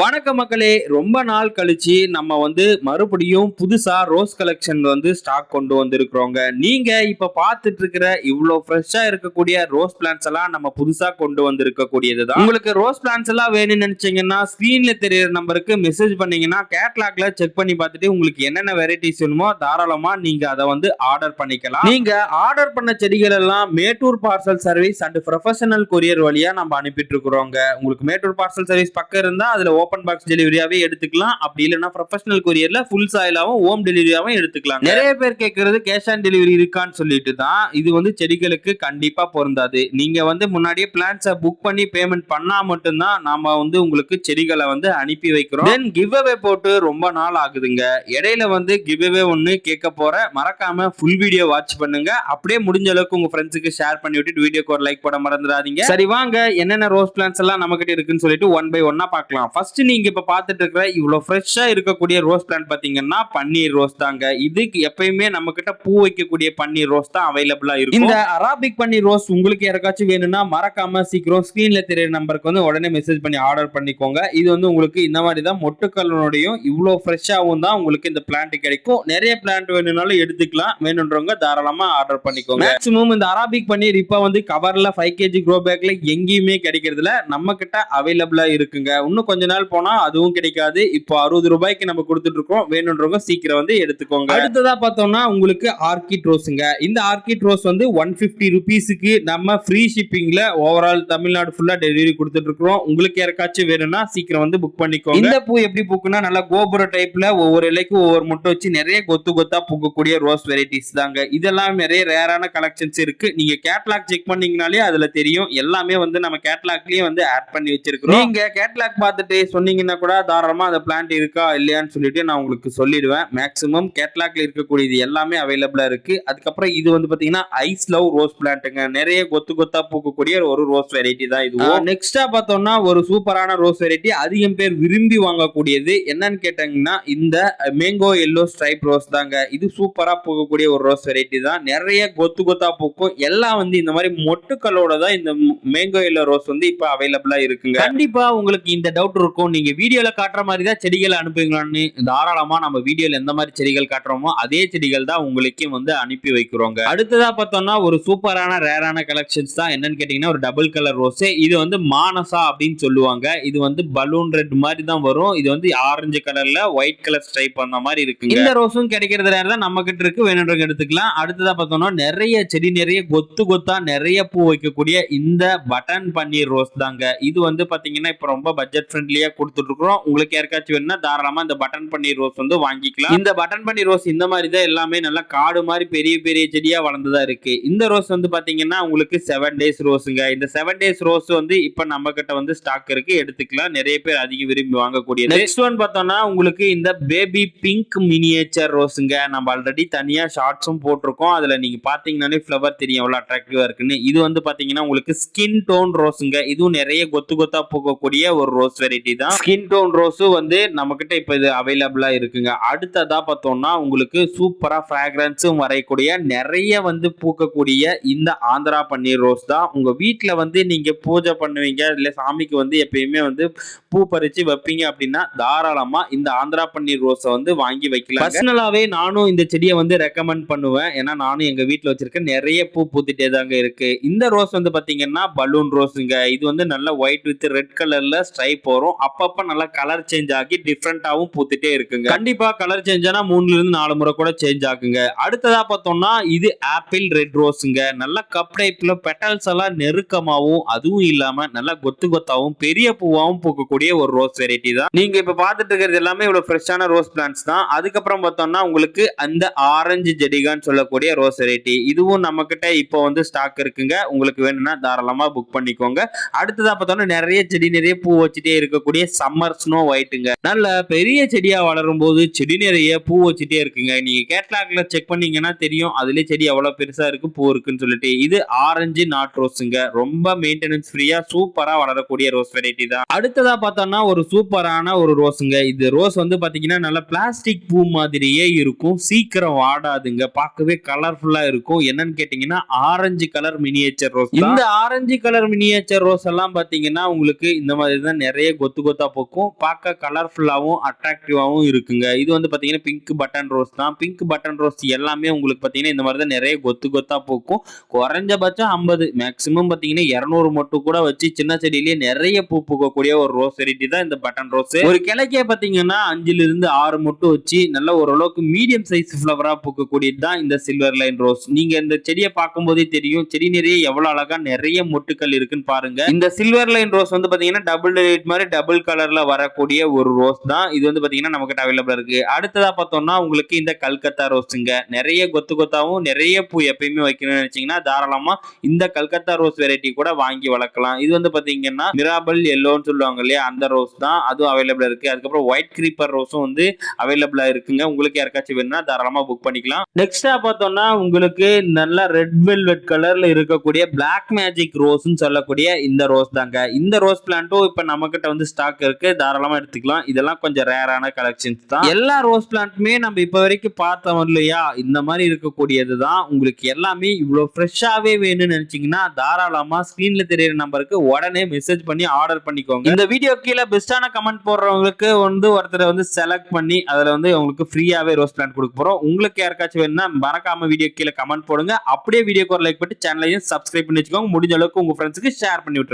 வணக்க மக்களே. ரொம்ப நாள் கழிச்சு நம்ம வந்து மறுபடியும் புதுசா ரோஸ் கலெக்ஷன் வந்து ஸ்டாக் கொண்டு வந்திருக்கிறோங்க. நீங்க இப்ப பார்த்துட்டு இருக்கிற இவ்வளோ ஃப்ரெஷ்ஷா இருக்கக்கூடிய ரோஸ் பிளான்ஸ் எல்லாம் நம்ம புதுசா கொண்டு வந்திருக்கக்கூடியது தான் உங்களுக்கு ரோஸ் பிளான்ஸ் எல்லாம் வேணும்னு நினைச்சீங்கன்னா ஸ்கிரீன்ல தெரியற நம்பருக்கு மெசேஜ் பண்ணீங்கன்னா கேட்லாக்ல செக் பண்ணி பார்த்துட்டு உங்களுக்கு என்னென்ன வெரைட்டிஸ் வேணுமோ தாராளமா நீங்க அதை வந்து ஆர்டர் பண்ணிக்கலாம். நீங்க ஆர்டர் பண்ண செடிகள் எல்லாம் Mettur parcel service and professional courier வழியா நம்ம அனுப்பிட்டு இருக்கிறோங்க உங்களுக்கு மேட்டூர் பார்சல் சர்வீஸ் பக்கம் இருந்தா அதுல ஓப்பன் பாக்ஸ் டெலிவரியாவே எடுத்துக்கலாம். அப்படி இல்லைன்னா ப்ரொஃபஷனல் கொரியர்ல ஃபுல் சாயிலாவும் ஹோம் டெலிவரியாவும் எடுத்துக்கலாம். நிறைய பேர் கேட்கறது கேஷ் ஆன் டெலிவரி இருக்கான்னு சொல்லிட்டு தான். இது வந்து செடிகளுக்கு கண்டிப்பா பொருந்தாது. நீங்க வந்து முன்னாடியே பிளான்ஸை புக் பண்ணி பேமெண்ட் பண்ணா மட்டும்தான் நாம வந்து உங்களுக்கு செடிகளை வந்து அனுப்பி வைக்கிறோம். தென் கிவ் அவே போட்டு ரொம்ப நாள் ஆகுதுங்க. இடையில வந்து கிவ் அவே ஒன்று கேட்க போற மறக்காம ஃபுல் வீடியோ வாட்ச் பண்ணுங்க. அப்படியே முடிஞ்ச அளவுக்கு உங்க ஃப்ரெண்ட்ஸுக்கு ஷேர் பண்ணி விட்டுட்டு வீடியோக்கு ஒரு லைக் போட மறந்துடாதீங்க. சரி வாங்க என்னென்ன ரோஸ் பிளான்ஸ் எல்லாம் நம்ம கிட்ட இருக்குன்னு சொல்லிட்டு ஒன் பை ஒன்னா பார்க்கலாம். ஃபர்ஸ்ட் நீங்க இப்ப பாத்துட்டு இருக்கிற இவ்வளவு ஃப்ரெஷ்ஷா இருக்கக்கூடிய ரோஸ் பிளான்ட் பாத்தீங்கன்னா பன்னீர் ரோஸ் தாங்க. இதுக்கு எப்பயுமே நம்ம கிட்ட பூ வைக்கக்கூடிய பன்னீர் ரோஸ் தான் அவைலபிளா இருக்கும். இந்த அராபிக் பன்னீர் ரோஸ் உங்களுக்கு யாருக்காச்சும் வேணும்னா மறக்காம சீக்கிரம் ஸ்கிரீன்ல தெரியற நம்பருக்கு வந்து உடனே மெசேஜ் பண்ணி ஆர்டர் பண்ணிக்கோங்க. இது வந்து உங்களுக்கு இந்த மாதிரி தான் மொட்டுக்கல்லனுடையும் இவ்வளோ ஃப்ரெஷ்ஷாகவும் தான் உங்களுக்கு இந்த பிளான்ட் கிடைக்கும். நிறைய பிளான்ட் வேணும்னாலும் எடுத்துக்கலாம். வேணுன்றவங்க தாராளமா ஆர்டர் பண்ணிக்கோங்க. மேக்ஸிமம் இந்த அராபிக் பன்னீர் இப்போ வந்து கவர்ல ஃபைவ் கேஜி க்ரோ பேக்ல எங்கேயுமே கிடைக்கிறதுல நம்ம கிட்ட அவைலபிளா இருக்குங்க. இன்னும் கொஞ்ச நாள் போனா அதுவும் கிடைக்காது. இப்போ அறுபது ரூபாய்க்கு நம்ம கொடுத்துட்டு இருக்கோம். வேணுன்றவங்க சீக்கிரம் வந்து எடுத்துக்கோங்க. அடுத்ததா பார்த்தோம்னா உங்களுக்கு ஆர்கிட் ரோஸுங்க இந்த ஆர்கிட் ரோஸ் வந்து ஒன் பிப்டி ருபீஸுக்கு நம்ம ஃப்ரீ ஷிப்பிங்ல ஓவரால் தமிழ்நாடு ஃபுல்லா டெலிவரி கொடுத்துட்டு இருக்கிறோம். உங்களுக்கு யாருக்காச்சும் வேணும்னா சீக்கிரம் வந்து புக் பண்ணிக்கோங்க. இந்த பூ எப்படி பூக்குன்னா நல்லா கோபுர டைப்ல ஒவ்வொரு இலைக்கும் ஒவ்வொரு முட்டை வச்சு நிறைய கொத்து கொத்தா பூக்கக்கூடிய ரோஸ் வெரைட்டிஸ் தாங்க. இதெல்லாம் நிறைய ரேரான கலெக்ஷன்ஸ் இருக்கு. நீங்க கேட்லாக் செக் பண்ணீங்கனாலே அதுல தெரியும். எல்லாமே வந்து நம்ம கேட்லாக்லயே வந்து ஆட் பண்ணி வச்சிருக்கிறோம். நீங்க கேட்லாக் பார்த்துட்டு சொன்னீங்கன்னா கூட தாராளமா அந்த பிளான்ட் இருக்கா இல்லையான்னு சொல்லிட்டு நான் உங்களுக்கு சொல்லிடுவேன். மேக்ஸிமம் கேட்லாக்ல இருக்கக்கூடியது எல்லாமே அவைலபிளா இருக்கு. அதுக்கப்புறம் இது வந்து பாத்தீங்கன்னா ஐஸ் லவ் ரோஸ் பிளான்ட்டுங்க நிறைய கொத்து கொத்தா பூக்கக்கூடிய ஒரு ரோஸ் வெரைட்டி தான் இது. நெக்ஸ்டா பார்த்தோம்னா ஒரு சூப்பரான ரோஸ் வெரைட்டி அதிகம் பேர் விரும்பி வாங்கக்கூடியது. என்னன்னு கேட்டாங்கன்னா இந்த மேங்கோ எல்லோ ஸ்ட்ரைப் ரோஸ் தாங்க. இது சூப்பரா பூக்கக்கூடிய ஒரு ரோஸ் வெரைட்டி தான். நிறைய கொத்து கொத்தா பூக்கும். எல்லாம் வந்து இந்த மாதிரி மொட்டுக்களோட தான் இந்த மேங்கோ எல்லோ ரோஸ் வந்து இப்போ அவைலபிளா இருக்குங்க. கண்டிப்பா உங்களுக்கு இந்த டவுட் இருக்கும் நீங்க வீடியோல காட்டுற மாதிரி தான் செடிகளை அனுப்புவீங்களான்னு தாராளமா நம்ம வீடியோல எந்த மாதிரி செடிகள் காட்டுறோமோ அதே செடிகள் தான் உங்களுக்கும் வந்து அனுப்பி வைக்கிறோங்க. அடுத்ததா பார்த்தோம்னா ஒரு சூப்பரான ரேரான கலெக்ஷன்ஸ் தான் என்னன்னு கேட்டீங்கன்னா ஒரு டபுள் கலர் ரோஸ். இது வந்து மானசா அப்படின்னு சொல்லுவாங்க. இது வந்து பலூன் ரெட் மாதிரி தான் வரும். இது வந்து ஆரஞ்சு கலர்ல ஒயிட் கலர் ஸ்ட்ரைப் அந்த மாதிரி இருக்கு இந்த ரோஸும் கிடைக்கிறது ரேர் தான் நம்ம கிட்ட இருக்கு. வேணுன்றவங்க எடுத்துக்கலாம். அடுத்ததா பார்த்தோம்னா நிறைய செடி நிறைய கொத்து கொத்தா நிறைய பூ வைக்கக்கூடிய இந்த பட்டன் பன்னீர் ரோஸ் தாங்க. இது வந்து பாத்தீங்கன்னா இப்போ ரொம்ப பட்ஜெட் ஃப்ரெண்ட்லி கொடுத்துட்டு இருக்கிறோம் உங்களுக்கு யாருக்காச்சும் வேணும்னா தாராளமா இந்த பட்டன் பன்னீர் ரோஸ் வந்து வாங்கிக்கலாம். இந்த பட்டன் பன்னீர் ரோஸ் இந்த மாதிரி தான் எல்லாமே நல்லா காடு மாதிரி பெரிய பெரிய செடியா வளர்ந்துதான் இருக்கு. இந்த ரோஸ் வந்து பாத்தீங்கன்னா உங்களுக்கு செவன் டேஸ் ரோஸுங்க இந்த செவன் டேஸ் ரோஸ் வந்து இப்ப நம்ம கிட்ட வந்து ஸ்டாக் இருக்கு. எடுத்துக்கலாம். நிறைய பேர் அதிகம் விரும்பி வாங்கக்கூடிய நெக்ஸ்ட் ஒன் பார்த்தோம்னா உங்களுக்கு இந்த பேபி பிங்க் மினியேச்சர் ரோஸுங்க நம்ம ஆல்ரெடி தனியா ஷார்ட்ஸும் போட்டிருக்கோம். அதுல நீங்க பாத்தீங்கன்னாலே ஃபிளவர் தெரியும். எவ்வளவு அட்ராக்டிவா இருக்குன்னு. இது வந்து பாத்தீங்கன்னா உங்களுக்கு ஸ்கின் டோன் ரோஸுங்க இதுவும் நிறைய கொத்து கொத்தா பூக்கக்கூடிய ஒரு ரோஸ் வெரைட்டி தான் ஸ்கின் டோன் ரோஸும் வந்து நம்ம கிட்ட இது அவைலபிளாக இருக்குங்க. அடுத்ததா பார்த்தோம்னா உங்களுக்கு சூப்பராக ஃப்ராக்ரன்ஸும் வரையக்கூடிய நிறைய வந்து பூக்கக்கூடிய இந்த ஆந்திரா பன்னீர் ரோஸ் தான். உங்கள் வீட்டில் வந்து நீங்கள் பூஜை பண்ணுவீங்க இல்லை சாமிக்கு வந்து எப்பயுமே வந்து பூ பறித்து வைப்பீங்க அப்படின்னா தாராளமாக இந்த ஆந்திரா பன்னீர் ரோஸை வந்து வாங்கி வைக்கலாம் பர்சனலாகவே நானும் இந்த செடியை வந்து ரெக்கமெண்ட் பண்ணுவேன். ஏன்னா நானும் எங்கள் வீட்டில் வச்சுருக்கேன் நிறைய பூ பூத்துட்டே தாங்க இருக்குது இந்த ரோஸ் வந்து பார்த்தீங்கன்னா பலூன் ரோஸுங்க இது வந்து நல்ல ஒயிட் வித் ரெட் கலரில் ஸ்ட்ரைப் வரும். அப்பப்ப நல்லா கலர் சேஞ்ச் ஆகி டிஃப்ரெண்டாகவும் பூத்துட்டே இருக்குங்க. கண்டிப்பா கலர் சேஞ்ச் ஆனா மூணுல இருந்து நாலு முறை கூட சேஞ்ச் ஆகுங்க. அடுத்ததா பார்த்தோம்னா இது ஆப்பிள் ரெட் ரோஸுங்க நல்ல கப் டைப்ல பெட்டல்ஸ் எல்லாம் நெருக்கமாகவும் அதுவும் இல்லாம நல்லா கொத்து கொத்தாவும் பெரிய பூவாவும் பூக்கக்கூடிய ஒரு ரோஸ் வெரைட்டி தான். நீங்க இப்ப பார்த்துட்டு இருக்கிறது எல்லாமே இவ்வளவு ஃப்ரெஷ்ஷான ரோஸ் பிளான்ஸ் தான். அதுக்கப்புறம் பார்த்தோம்னா உங்களுக்கு அந்த ஆரஞ்சு ஜெடிகான்னு சொல்லக்கூடிய ரோஸ் வெரைட்டி இதுவும் நம்ம கிட்ட இப்போ வந்து ஸ்டாக் இருக்குங்க. உங்களுக்கு வேணும்னா தாராளமா புக் பண்ணிக்கோங்க. அடுத்ததா பார்த்தோம்னா நிறைய செடி நிறைய பூ வச்சுட்டே இருக்கக்கூடிய சம்மர் ஸ்னோ ஒயிட்டுங்க நல்ல பெரிய செடியா வளரும் போது செடி நிறைய பூ வச்சுட்டே இருக்குங்க. நீங்க கேட்லாக்ல செக் பண்ணீங்கன்னா தெரியும். அதுலயே செடி எவ்வளவு பெருசா இருக்கு பூ இருக்குன்னு சொல்லிட்டு. இது ஆரஞ்சு நாட் ரோஸுங்க ரொம்ப மெயின்டெனன்ஸ் ஃப்ரீயா சூப்பரா வளரக்கூடிய ரோஸ் வெரைட்டி தான். அடுத்ததா பார்த்தோம்னா ஒரு சூப்பரான ஒரு ரோஸுங்க இது ரோஸ் வந்து பாத்தீங்கன்னா நல்ல பிளாஸ்டிக் பூ மாதிரியே இருக்கும். சீக்கிரம் வாடாதுங்க. பார்க்கவே கலர்ஃபுல்லா இருக்கும். என்னன்னு கேட்டீங்கன்னா ஆரஞ்சு கலர் மினியேச்சர் ரோஸ் இந்த ஆரஞ்சு கலர் மினியேச்சர் ரோஸ் எல்லாம் பாத்தீங்கன்னா உங்களுக்கு இந்த மாதிரி தான் நிறைய கொத்து கொத்தா பூக்கும். பார்க்க கலர்ஃபுல்லாகவும் அட்ராக்டிவாகவும் இருக்குங்க. இது வந்து பார்த்தீங்கன்னா பிங்க் பட்டன் ரோஸ் தான். பிங்க் பட்டன் ரோஸ் எல்லாமே உங்களுக்கு பார்த்தீங்கன்னா இந்த மாதிரி தான் நிறைய கொத்து கொத்தா பூக்கும். குறைஞ்சபட்சம் ஐம்பது. மேக்ஸிமம் பார்த்தீங்கன்னா இரநூறு மட்டும் கூட வச்சு சின்ன செடியிலேயே நிறைய பூ பூக்கக்கூடிய ஒரு ரோஸ் வெரைட்டி தான் இந்த பட்டன் ரோஸ் ஒரு கிளைக்கே பார்த்தீங்கன்னா அஞ்சுல இருந்து ஆறு மட்டும் வச்சு நல்ல ஓரளவுக்கு மீடியம் சைஸ் ஃப்ளவராக பூக்கக்கூடியது தான் இந்த சில்வர் லைன் ரோஸ் நீங்க இந்த செடியை பார்க்கும்போதே தெரியும் செடி நிறைய எவ்வளவு அழகா நிறைய மொட்டுக்கள் இருக்குன்னு பாருங்க. இந்த சில்வர் லைன் ரோஸ் வந்து பாத்தீங்கன்னா டபுள் ரேட் மாதிரி டபுள் கலர்ல வரக்கூடிய ஒரு ரோஸ் தான். இது வந்து பாத்தீங்கன்னா நமக்கு அவைலபிள் இருக்கு. அடுத்ததா பார்த்தோம்னா உங்களுக்கு இந்த கல்கத்தா ரோஸுங்க நிறைய கொத்து கொத்தாவும் நிறைய பூ எப்பயுமே வைக்கணும்னு நினைச்சீங்கன்னா தாராளமா இந்த கல்கத்தா ரோஸ் வெரைட்டி கூட வாங்கி வளர்க்கலாம். இது வந்து பாத்தீங்கன்னா மிராபல் எல்லோன்னு சொல்லுவாங்க இல்லையா அந்த ரோஸ் தான். அதுவும் அவைலபிள் இருக்கு. அதுக்கப்புறம் ஒயிட் கிரீப்பர் ரோஸும் வந்து அவைலபிளா இருக்குங்க. உங்களுக்கு யாருக்காச்சும் வேணும்னா தாராளமா புக் பண்ணிக்கலாம். நெக்ஸ்டா பார்த்தோம்னா உங்களுக்கு நல்ல ரெட் வெல்வெட் கலர்ல இருக்கக்கூடிய பிளாக் மேஜிக் ரோஸ்னு சொல்லக்கூடிய இந்த ரோஸ் தாங்க. இந்த ரோஸ் பிளான்ட்டும் இப்ப நம்ம கிட்ட வந்து ஸ்டாக் இருக்கு. தாராளமா எடுத்துக்கலாம். இதெல்லாம் கொஞ்சம் ரேரான கலெக்ஷன்ஸ் தான். எல்லா ரோஸ் பிளான்ட்டுமே நம்ம இப்ப வரைக்கும் பார்த்தோம் இல்லையா? இந்த மாதிரி இருக்கக்கூடியது தான். உங்களுக்கு எல்லாமே இவ்வளவு ஃப்ரெஷ்ஷாவே வேணும்னு நினைச்சீங்கன்னா தாராளமா ஸ்கிரீன்ல தெரியுற நம்பருக்கு உடனே மெசேஜ் பண்ணி ஆர்டர் பண்ணிக்கோங்க. இந்த வீடியோ கீழே பெஸ்டான கமெண்ட் போடுறவங்களுக்கு வந்து ஒருத்தரை வந்து செலக்ட் பண்ணி அதுல வந்து உங்களுக்கு ஃப்ரீயாவே ரோஸ் பிளான்ட் கொடுக்க போறோம். உங்களுக்கு யாருக்காச்சும் வேணும்னா மறக்காம வீடியோ கீழே கமெண்ட் போடுங்க. அப்படியே வீடியோக்கு ஒரு லைக் பண்ணி சேனலையும் சப்ஸ்கிரைப் பண்ணி வச்சுக்கோங்க. முடிஞ்ச அளவுக்கு உங்க ஃப்ரெண்ட்ஸுக்கு ஷேர் பண்ணி விட்டுருங்க.